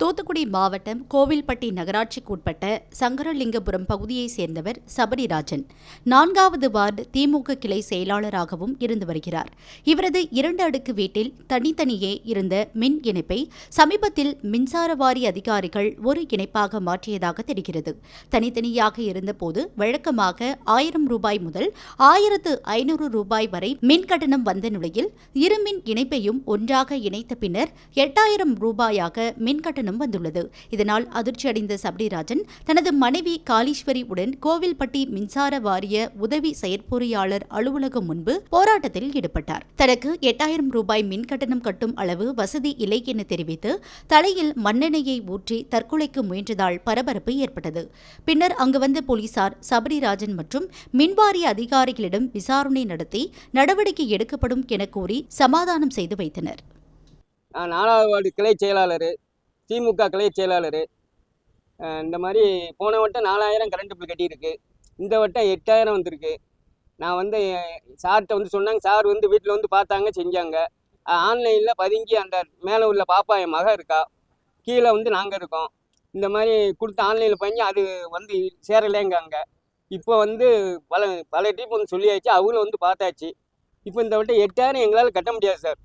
தூத்துக்குடி மாவட்டம் கோவில்பட்டி நகராட்சிக்குட்பட்ட சங்கரலிங்கபுரம் பகுதியைச் சேர்ந்தவர் சபரிராஜன். நான்காவது வார்டு திமுக கிளை செயலாளராகவும் இருந்து வருகிறார். இவரது இரண்டு அடுக்கு வீட்டில் தனித்தனியே இருந்த மின் இணைப்பை சமீபத்தில் மின்சார வாரிய அதிகாரிகள் ஒரு இணைப்பாக மாற்றியதாக தெரிகிறது. தனித்தனியாக இருந்தபோது வழக்கமாக ஆயிரம் ரூபாய் முதல் ஆயிரத்து ஐநூறு ரூபாய் வரை மின் கட்டணம் வந்த நிலையில் இரு மின் இணைப்பையும் ஒன்றாக இணைத்த பின்னர் எட்டாயிரம் ரூபாயாக மின் கட்டணம் வந்துள்ளது. இதனால் அதிர்ச்சியடைந்த சபரிராஜன் தனது மனைவி காளீஸ்வரி உடன் கோவில்பட்டி மின்சார வாரிய உதவி செயற்பொறியாளர் அலுவலகம் முன்பு போராட்டத்தில் ஈடுபட்டார். தனக்கு எட்டாயிரம் ரூபாய் மின் கட்டணம் கட்டும் அளவு வசதி இல்லை என தெரிவித்து தலையில் மண்ணெண்ணெயை ஊற்றி தற்கொலைக்கு முயன்றதால் பரபரப்பு ஏற்பட்டது. பின்னர் அங்கு வந்த போலீசார் சபரிராஜன் மற்றும் மின்வாரிய அதிகாரிகளிடம் விசாரணை நடத்தி நடவடிக்கை எடுக்கப்படும் என கூறி சமாதானம் செய்து வைத்தனர். நான் நாலாவது வார்டு கிளை செயலாளர். திமுக கிளை செயலாளர். இந்த மாதிரி போன வட்டம் நாலாயிரம் கரண்ட் பில் கட்டியிருக்கு. இந்த வட்டம் எட்டாயிரம் வந்திருக்கு. நான் வந்து சார்கிட்ட வந்து சொன்னாங்க. சார் வந்து வீட்டில் வந்து பார்த்தாங்க செஞ்சாங்க. ஆன்லைனில் பதுங்கி அந்த மேலே உள்ள பாப்பா என் மக இருக்கா? கீழே வந்து நாங்கள் இருக்கோம். இந்த மாதிரி கொடுத்து ஆன்லைனில் பண்ணி அது வந்து சேரலைங்காங்க இப்போ வந்து பல பல டீப் வந்து சொல்லியாச்சு. அவங்களும் வந்து பார்த்தாச்சு. இப்போ இந்த வட்டம் எட்டாயிரம் எங்களால் கட்ட முடியாது சார்.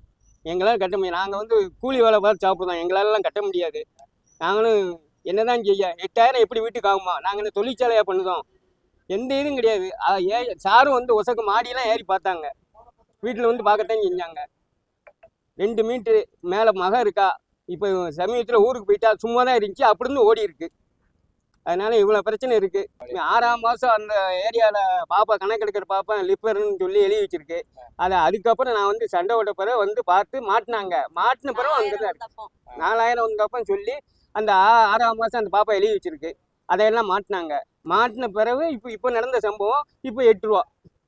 எங்களால் கட்ட முடியாது. நாங்கள் வந்து கூலி வேலை பார்த்து சாப்பிடுவோம் எங்களாலலாம் கட்ட முடியாது. நாங்களும் என்னதான் செய்ய எட்டாயிரம் எப்படி வீட்டுக்கு ஆகுமா? நாங்கள் என்ன தொழிற்சாலையாக பண்ணுதோம்? எந்த இதுவும் கிடையாது. ஏ சாரும் வந்து ஒசக்கு மாடியெல்லாம் ஏறி பார்த்தாங்க. வீட்டில் வந்து பார்க்கத்தான் செஞ்சாங்க. ரெண்டு மீட்ரு மேலே மகம் இருக்கா? இப்போ சமீபத்தில் ஊருக்கு போயிட்டா சும்மா தான் இருந்துச்சு. அப்படி இருந்து ஓடி இருக்குது அதனால இவ்வளோ பிரச்சனை இருக்கு. ஆறாம் மாதம் அந்த ஏரியாவில் பாப்பா கணக்கெடுக்கிற பாப்பா லிப்பர்னு சொல்லி எழுதி வச்சிருக்கு. அதை அதுக்கப்புறம் நான் வந்து சண்டை ஓட்ட பிறகு வந்து பார்த்து மாட்டினாங்க. மாட்டின பிறகு அங்கே தான் இருக்கு. நாலாயிரம் வந்தப்பன்னு சொல்லி அந்த ஆ- ஆறாம் மாதம் அந்த பாப்பா எழுதி வச்சிருக்கு. அதையெல்லாம் மாட்டினாங்க. மாட்டின பிறகு இப்போ இப்போ நடந்த சம்பவம் இப்போ எட்டு ரூபா.